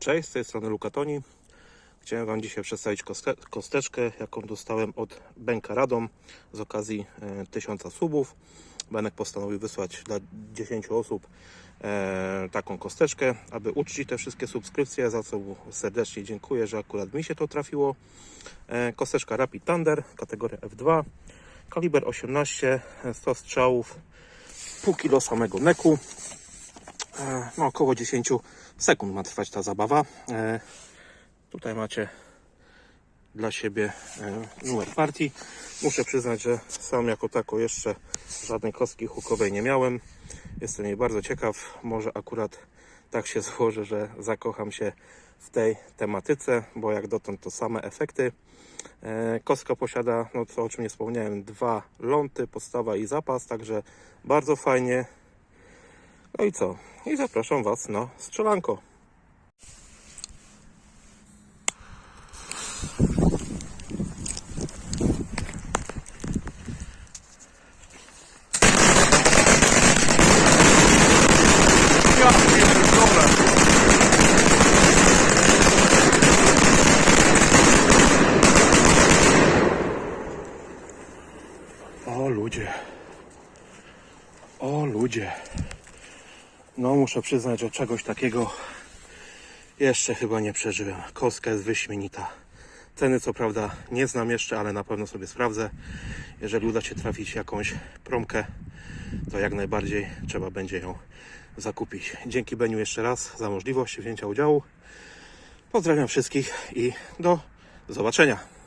Cześć, z tej strony Lukatoni. Chciałem Wam dzisiaj przedstawić koste- kosteczkę, jaką dostałem od Benka Radom z okazji e, 1000 subów. Benek postanowił wysłać dla 10 osób e, taką kosteczkę, aby uczcić te wszystkie subskrypcje, za co serdecznie dziękuję, że akurat mi się to trafiło. E, kosteczka Rapid Thunder, kategoria F2, kaliber 18, 100 strzałów, pół kilo samego neku. E, no, około 10 sekund ma trwać ta zabawa. E, tutaj macie dla siebie e, numer partii. Muszę przyznać, że sam jako tako jeszcze żadnej kostki hukowej nie miałem. Jestem jej bardzo ciekaw. Może akurat tak się złoży, że zakocham się w tej tematyce, bo jak dotąd to same efekty. Kostka posiada, no co o czym nie wspomniałem, dwa ląty, podstawa i zapas, także bardzo fajnie. No i co? I zapraszam Was na strzelanko. O ludzie. O ludzie. No muszę przyznać, że czegoś takiego jeszcze chyba nie przeżyłem. Kostka jest wyśmienita. Ceny co prawda nie znam jeszcze, ale na pewno sobie sprawdzę. Jeżeli uda się trafić jakąś promkę, to jak najbardziej trzeba będzie ją zakupić. Dzięki Beniu jeszcze raz za możliwość wzięcia udziału. Pozdrawiam wszystkich i do zobaczenia.